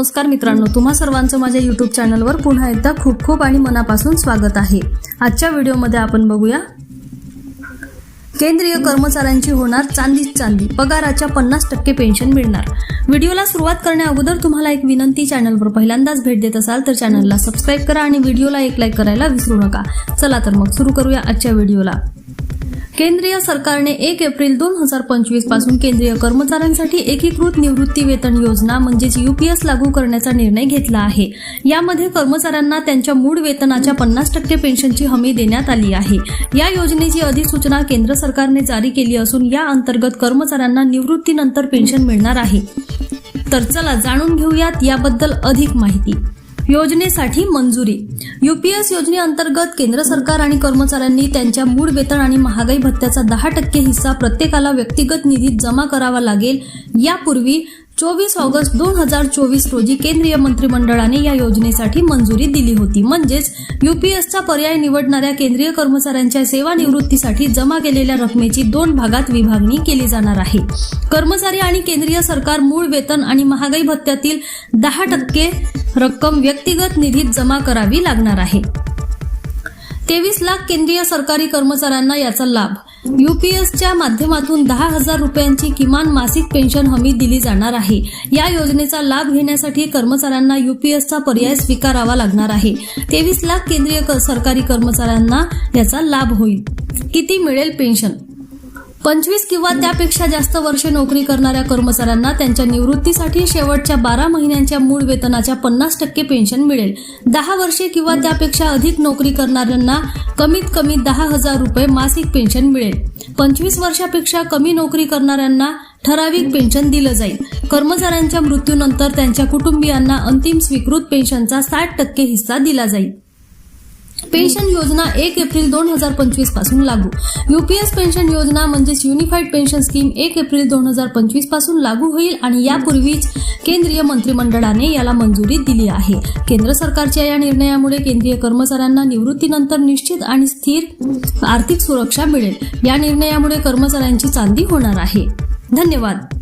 नमस्कार मित्रांनो तुम्हा सर्वांचं माझ्या युट्यूब चॅनलवर पुन्हा एकदा खूप खूप आणि मनापासून स्वागत आहे. आजच्या व्हिडिओमध्ये आपण बघूया. केंद्रीय कर्मचाऱ्यांची होणार चांदीच चांदी पगाराच्या पन्नास टक्के पेन्शन मिळणार. व्हिडिओला सुरुवात करण्या अगोदर तुम्हाला एक विनंती चॅनलवर पहिल्यांदाच भेट देत असाल तर चॅनलला सबस्क्राईब करा आणि व्हिडिओला एक लाईक करायला विसरू नका. चला तर मग सुरू करूया आजच्या व्हिडिओला. केंद्रीय सरकारने एक एप्रिल दोन हजार पंचवीसपासून केंद्रीय कर्मचाऱ्यांसाठी एकीकृत निवृत्ती वेतन योजना म्हणजेच युपीएस लागू करण्याचा निर्णय घेतला आहे. यामध्ये कर्मचाऱ्यांना त्यांच्या मूळ वेतनाच्या पन्नास टक्के पेन्शनची हमी देण्यात आली आहे. या योजनेची अधिसूचना केंद्र सरकारने जारी केली असून या अंतर्गत कर्मचाऱ्यांना निवृत्तीनंतर पेन्शन मिळणार आहे. तर चला जाणून घेऊयात याबद्दल अधिक माहिती. योजनेसाठी मंजुरी. युपीएस योजनेअंतर्गत केंद्र सरकार आणि कर्मचाऱ्यांनी त्यांच्या मूळ वेतन आणि महागाई भत्त्याचा दहा टक्के हिस्सा प्रत्येकाला व्यक्तिगत निधीत जमा करावा लागेल. यापूर्वी चोवीस ऑगस्ट दोन हजार चोवीस रोजी केंद्रीय मंत्रिमंडळाने या योजनेसाठी मंजुरी दिली होती. म्हणजेच युपीएसचा पर्याय निवडणाऱ्या केंद्रीय कर्मचाऱ्यांच्या सेवानिवृत्तीसाठी जमा केलेल्या रकमेची दोन भागात विभागणी केली जाणार आहे. कर्मचारी आणि केंद्रीय सरकार मूळ वेतन आणि महागाई भत्त्यातील दहा टक्के रक्कम व्यक्तिगत निधीत जमा करावी लागणार आहे. तेवीस लाख केंद्रीय सरकारी कर्मचाऱ्यांना याचा लाभ. युपीएसच्या माध्यमातून दहा हजार रुपयांची किमान मासिक पेन्शन हमी दिली जाणार आहे. या योजनेचा लाभ घेण्यासाठी कर्मचाऱ्यांना युपीएसचा पर्याय स्वीकारावा लागणार आहे. तेवीस लाख केंद्रीय क- सरकारी कर्मचाऱ्यांना याचा लाभ होईल. किती मिळेल पेन्शन? पंचवीस किंवा त्यापेक्षा जास्त वर्षे नोकरी करणाऱ्या कर्मचाऱ्यांना त्यांच्या निवृत्तीसाठी शेवटच्या बारा महिन्यांच्या मूळ वेतनाच्या पन्नास टक्के पेन्शन मिळेल. दहा वर्षे किंवा त्यापेक्षा अधिक नोकरी करणाऱ्यांना कमीत कमी दहा हजार रुपये मासिक पेन्शन मिळेल. पंचवीस वर्षापेक्षा कमी नोकरी करणाऱ्यांना ठराविक पेन्शन दिलं जाईल. कर्मचाऱ्यांच्या मृत्यूनंतर त्यांच्या कुटुंबियांना अंतिम स्वीकृत पेन्शनचा साठ टक्के हिस्सा दिला जाईल. पेन्शन योजना एक एप्रिल दोन हजार पंचवीसपासून लागू. युपीएस पेन्शन योजना म्हणजेच युनिफाईड पेन्शन स्कीम एक एप्रिल दोन हजार पंचवीसपासून लागू होईल आणि यापूर्वीच केंद्रीय मंत्रिमंडळाने याला मंजुरी दिली आहे. केंद्र सरकारच्या या निर्णयामुळे केंद्रीय कर्मचाऱ्यांना निवृत्तीनंतर निश्चित आणि स्थिर आर्थिक सुरक्षा मिळेल. या निर्णयामुळे कर्मचाऱ्यांची चांदी होणार आहे. धन्यवाद.